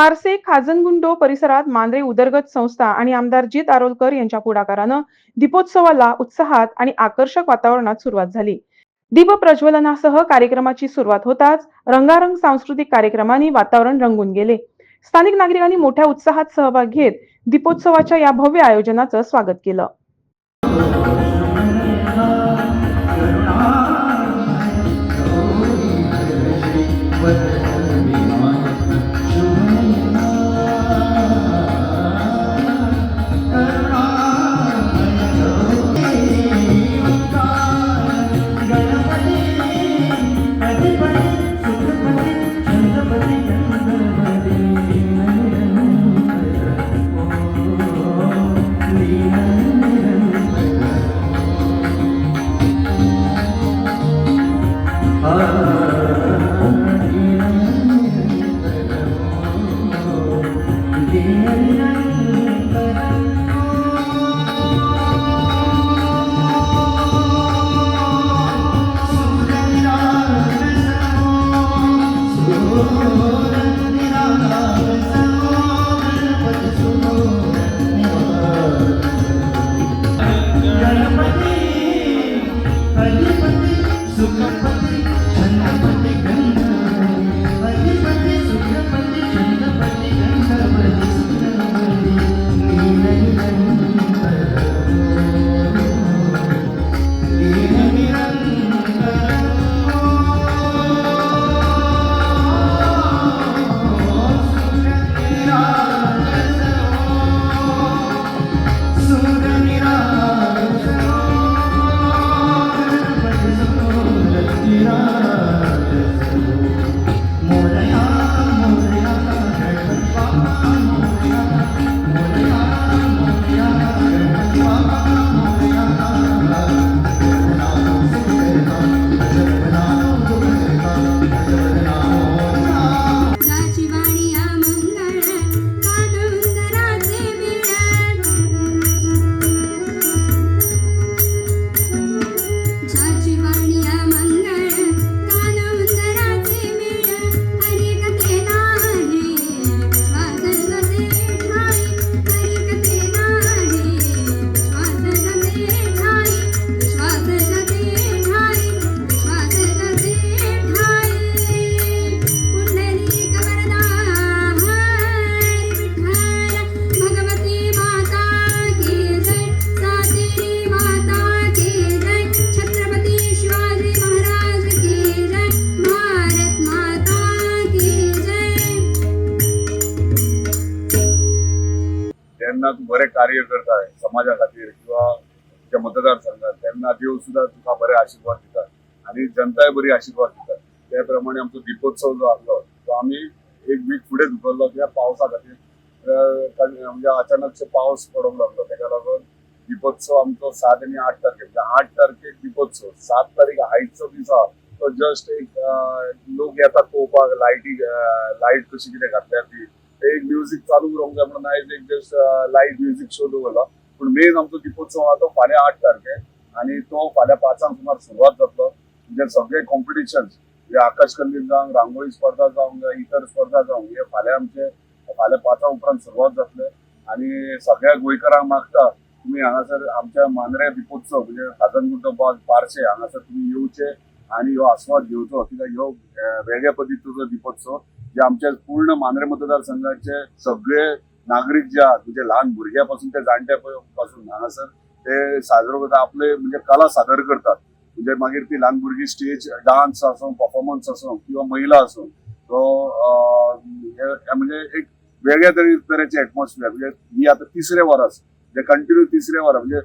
Parse खाजनगुंडो परिसरात मांद्रे उदरगत संस्था आणि आमदार जित आरोलकर यांच्या पुढाकारानं दीपोत्सवाला उत्साहात आणि आकर्षक वातावरणात सुरुवात झाली. दीप प्रज्वलनासह कार्यक्रमाची सुरुवात होताच रंगारंग सांस्कृतिक कार्यक्रमांनी वातावरण रंगून गेले. स्थानिक नागरिकांनी मोठ्या उत्साहात सहभाग घेत दीपोत्सवाच्या या भव्य आयोजनाचं स्वागत केलं. ज्यांना तू बरे कार्य करताय समाजा खातीर किंवा तुमच्या मतदारसंघात त्यांना देव सुद्धा तुका बरे आशीर्वाद दितात आणि जनताय बरी आशीर्वाद दितात. त्या प्रमाणे आमचो दीपोत्सव जो आसलो तो आम्ही एक वीक फुडें धुकल्लो त्या पावसा खातीर म्हणजे अचानकशे पावस पडोंक लागलो तेका लागून दीपोत्सव आमचो सात आणि आठ तारखेक म्हणजे आठ तारखेक दीपोत्सव. सात तारीख आयचो दीस आहा. तो जस्ट एक लोक येतात पळोवपाक लायटी लायट कशी कितें घातल्या ती एक म्युझिक चालू करूंक जाय म्हणून आयज एक जस्ट लाईव्ह म्युझिक शो दवरला पूण मेन आमचो दीपोत्सव आहा तो फाल्यां आठ तारखे आणि तो फाल्यां पांचांक सुमार सुरवात जातलो म्हणजे सगळे कॉम्पिटिशन जे आकाश कंदील जावं रांगोळी स्पर्धा जावं इतर स्पर्धा जावं हे फाल्यां आमचे फाल्यां पांचा उपरांत सुरवात जातले आणि सगळ्या गोंयकारांक मागता तुम्ही हांगासर आमच्या मांद्रे दीपोत्सव म्हणजे खाजनगुंटो बाग पारशे हांगासर तुम्ही येवचे आणि ह्यो आस्वाद घेवचो कित्याक ह्यो वेगळ्या पद्दतीचो दीपोत्सव जे आमच्या पूर्ण मांद्रे मतदारसंघाचे सगळे नागरीक जे आहात म्हणजे लहान भुरग्यापासून ते जाणट्या पासून हांगासर ते साजरो करता आपले म्हणजे कला सादर करतात. म्हणजे मागीर ती ल्हान भुरगीं स्टेज डान्स आसूं परफॉर्मन्स आसूं किंवा महिला आसूं तो हे- म्हणजे एक वेगळ्या तरे तरेचे एटमॉस्फियर म्हणजे ही आता तिसरे वर आसा म्हणजे कंटिन्यू तिसरे वर म्हणजे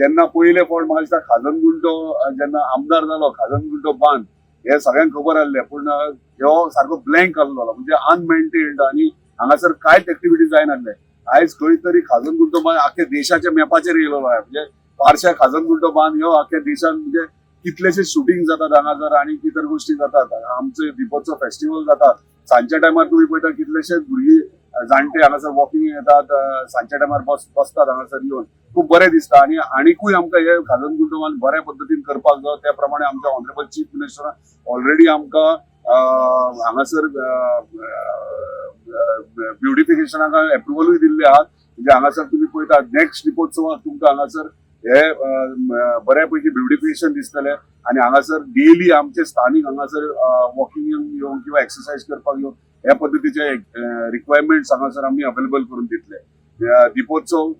जेन्ना पयले फावट म्हाका दिसता खाजनगुंटो अं, जेन्ना आमदार जालो खाजनगुंटो बांद हे सगळ्यांक खबर आसलें पूण ह्यो सारको ब्लँक आसलो म्हणजे अनमेंटेन्ड आणि हांगासर कांयच एक्टिविटी जायनासले आयज खंय तरी खाजनगुंटो बांद आख्या देशाच्या मॅपाचेर येयलो आहे. म्हणजे पारशा खाजनगुंटो बांद ह्यो आख्या देशान म्हणजे कितलेशे शूटिंग जातात हांगासर आणि इतर गोष्टी जातात. आमचे दिपोत्सव फेस्टिवल जातात. सांच्या टायमार तुम्ही पळयता कितलेशेच भुरगीं जाणटे हांगासर वॉकिंग येतात सांच्या टायमार बस बसतात हांगासर येवन खूप बरें दिसता आणि आनीकूय आमकां हे खाजन गुंटोवान बऱ्या पद्दतीन करपाक जाय त्या प्रमाणे आमच्या ऑनरेबल चीफ मिनिस्टरान ऑलरेडी आमकां हांगासर ब्युटिफिकेशनाक एप्रुवलूय दिल्ले आहात. म्हणजे हांगासर तुमी पळयता नेक्स्ट दिपोत्सवाक तुमकां हांगासर हे बऱ्यापैकी ब्युटिफिकेशन दिसतले आणि हांगासर डेली आमचे स्थानिक हांगासर वॉकिंग येवन किंवा एक्सरसाइज करपाक येवन ह्या पद्दतीचे रिक्वायरमेंट्स हांगासर आमी अवेलेबल करून दितले दिपोत्सव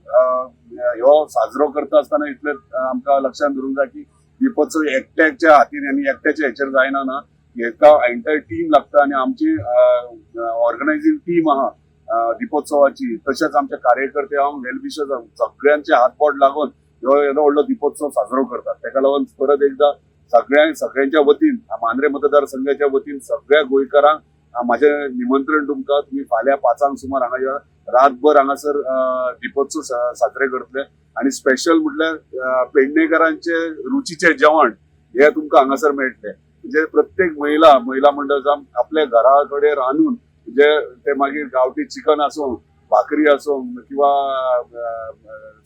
ह्यो साजरो करता आसतना इतले आमकां लक्षात दवरूंक जाय की दिपोत्सव एकट्याच्या हातीन आनी एकट्याच्या हेचेर जायना ना. हेका एंटायर टीम लागता आनी आमची ऑर्गनायझिंग टीम आहा दिपोत्सवाची. तशेंच आमचे कार्यकर्ते हांव वेलविशर्स सगळ्यांचे हातबोट लागून ह्यो येदो व्हडलो दिपोत्सव साजरो करतात तेका लागून परत एकदा सगळ्या सगळ्यांच्या वतीन मांद्रे मतदारसंघाच्या वतीन सगळ्या गोंयकारांक माझे निमंत्रण तुमकां तुमी फाल्यां पांचांक सुमार हांगा या रातभर हांगासर दीपोत्सव दिपोत्सव साजरे करतले. आणि स्पेशल म्हटल्यार अं, पेडणेकरांचे रुचीचे जेवण हे तुमकां हांगासर मेळटले. म्हणजे प्रत्येक महिला महिला मंडळ जावन आपल्या घरा कडेन रांदून म्हणजे ते मागीर गांवठी चिकन आसूं भाकरी आसूं किंवा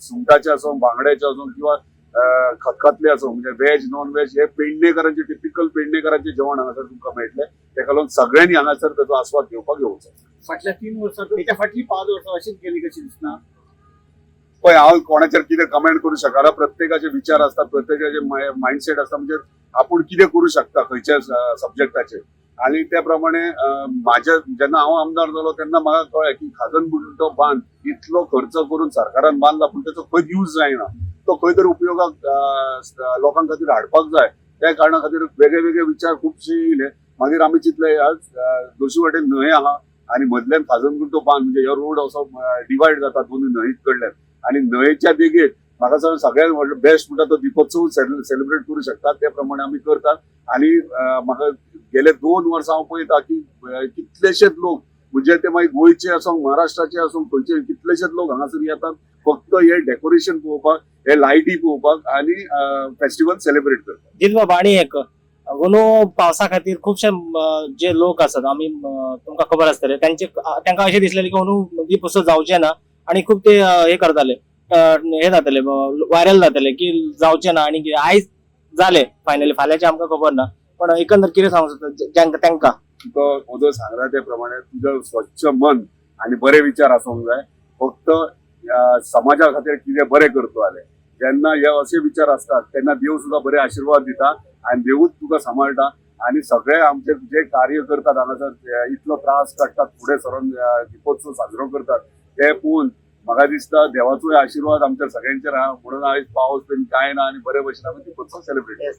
सुंगटाचे आसूं बांगड्याचे आसूं किंवा खतखतले आसूं म्हणजे व्हेज नॉन व्हेज हे पेडणेकरांचे टिपिकल पेडणेकरांचे जेवण हांगासर तुमकां मेळटले तेका लागून सगळ्यांनी हांगासर ताचो आस्वाद घेवपाक येवचो फाटल्या तीन वर्सां त्याच्या फाटली पाच वर्सां अशीच गेली कशी दिसना पळय हांव कोणाचेर कितें कमेंट करूं शकना प्रत्येकाचे विचार असतात प्रत्येकाचे माइंडसेट असता म्हणजे आपूण कितें करूं शकता खंयच्या सब्जेक्टाचेर आणि त्या प्रमाणे माझ्या जेन्ना हांव आमदार जालो तेन्ना म्हाका कळ्ळें की खाजन तो बांद इतलो खर्च करून सरकारान बांदला पूण ताचो खंय यूज जायना तो खंय तरी उपयोगाक लोकां खातीर हाडपाक जाय त्या कारणा खातीर वेगळे वेगळे विचार खुबशे येयले. मागीर आमी चिंतले आज दोशी वाटेन न्हंय आहा आणि मदल्यान खाजन तो बांद म्हणजे हो रोड असो डिवायड जाता दोन न्हंयत कडल्यान आणि न्हंयेच्या देगेक म्हाका सर सगळ्यात बेस्ट म्हणटा तो दीपोत्सव सेलिब्रेट करू शकतात त्या प्रमाणे आमी करतात. आणि म्हाका गेले दोन वर्सां हांव पळयता की कितलेशेच लोक म्हणजे ते मागीर गोंयचे आसूं महाराष्ट्राचे आसूं खंयचे कितलेशेच लोक हांगासर येतात. फक्त हे डेकोरेशन पळोवपाक हे लायटी पळोवपाक आणि फेस्टिवल सेलिब्रेट करतात. जित बाबा आणि एक. अंदू पावसा खातीर खुबशे जे लोक आसात आमी तुमकां खबर आसतले त्यांचे तांकां अशें दिसलेलें की अंदू दीप उत्सव जावचे ना आणि खूप ते हे करताले. हे जातले व्हायरल जातले की जावचे ना आणि कितें आयज जाले फायनली फाल्यांचे आमकां खबर ना. पण एकंदर कितें सांगू शकता जेंका तांकां तुका ओदो सांगला त्या प्रमाणे तुझं स्वच्छ मन आणि बरे विचार आसूंक जाय फक्त समाजा खातीर कितें बरें करतो जालें जेन्ना हे असे विचार असतात तेन्ना देव सुद्धा बरे आशीर्वाद दिता आणि देवूच तुका सांबाळटा आणि सगळे आमचे जे कार्य करतात हांगासर इतलो त्रास काडटात फुडें सरून दिपोत्सव साजरो करतात ते पळोवन म्हाका दिसता देवाचोय आशीर्वाद आमच्या सगळ्यांचेर आहा म्हणून आयज पावस बीन कांय ना आणि बरे भशेन आमी दिपोत्सव सेलिब्रेट